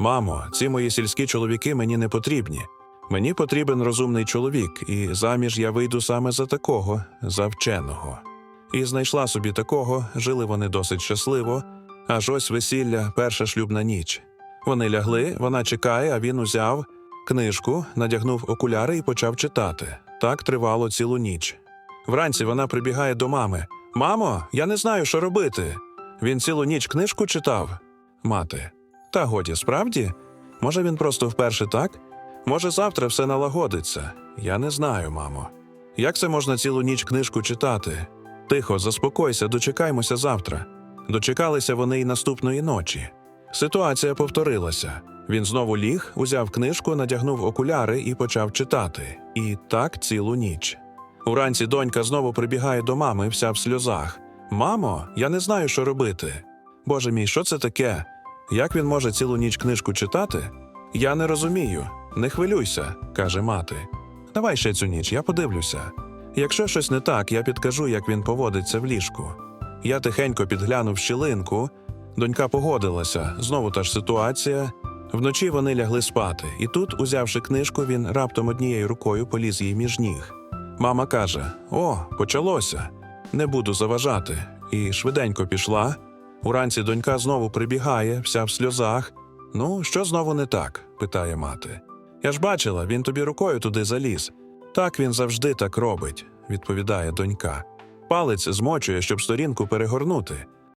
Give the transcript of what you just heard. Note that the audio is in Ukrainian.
Мамо, ці мої сільські чоловіки мені не потрібні. Мені потрібен розумний чоловік, і заміж я вийду саме за такого, за вченого. І знайшла собі такого, жили вони досить щасливо, аж ось весілля, перша шлюбна ніч. Вони лягли, вона чекає, а він узяв книжку, надягнув окуляри і почав читати. Так тривало цілу ніч. Вранці вона прибігає до мами. Мамо, я не знаю, що робити. Він цілу ніч книжку читав. Мати. Та годі, справді? Може, він просто вперше так? Може, завтра все налагодиться. Я не знаю, мамо. Як це можна цілу ніч книжку читати? Тихо, заспокойся, дочекаймося завтра. Дочекалися вони й наступної ночі. Ситуація повторилася. Він знову ліг, узяв книжку, надягнув окуляри і почав читати. І так цілу ніч. Уранці донька знову прибігає до мами, вся в сльозах. Мамо, я не знаю, що робити. Боже мій, що це таке? Як він може цілу ніч книжку читати? Я не розумію. Не хвилюйся, каже мати. Давай ще цю ніч, я подивлюся. Якщо щось не так, я підкажу, як він поводиться в ліжку. Я тихенько підглянув щілинку. Донька погодилася, знову та ж ситуація. Вночі вони лягли спати, і тут, узявши книжку, він раптом однією рукою поліз їй між ніг. Мама каже: О, почалося. Не буду заважати. І швиденько пішла. Уранці донька знову прибігає, вся в сльозах. Ну, що знову не так? питає мати. Я ж бачила, він тобі рукою туди заліз. Так він завжди так робить, відповідає донька. Палець змочує, щоб сторінку перегорнути.